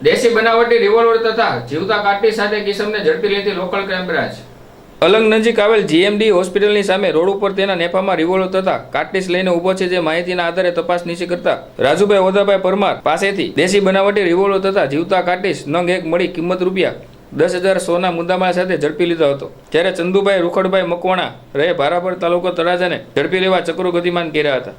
દેશી બનાવટી રિવોલ્વર તથા જીવતા કાટી સાથે કિસમને ઝડપી લેતી લોકલ ક્રાઇમ બ્રાન્ચ અલંગ નજીક આવેલ જીએમડી હોસ્પિટલની સામે રોડ ઉપર તેના નેફામાં રિવોલ્વર તથા કાટલીસ લઈને ઊભો છે જે માહિતીના આધારે તપાસ નીચે કરતા રાજુભાઈ ઓદાભાઈ પરમાર પાસેથી દેશી બનાવટી રિવોલ્વર તથા જીવતા કાટીસ નંગ એક મળી કિંમત રૂપિયા દસ હજાર સોના મુદ્દામાલ સાથે ઝડપી લીધો હતો. જ્યારે ચંદુભાઈ રૂખડભાઈ મકવાણા રહે ભારાપર તાલુકો તળાજાને ઝડપી લેવા ચક્રો ગતિમાન કર્યા હતા.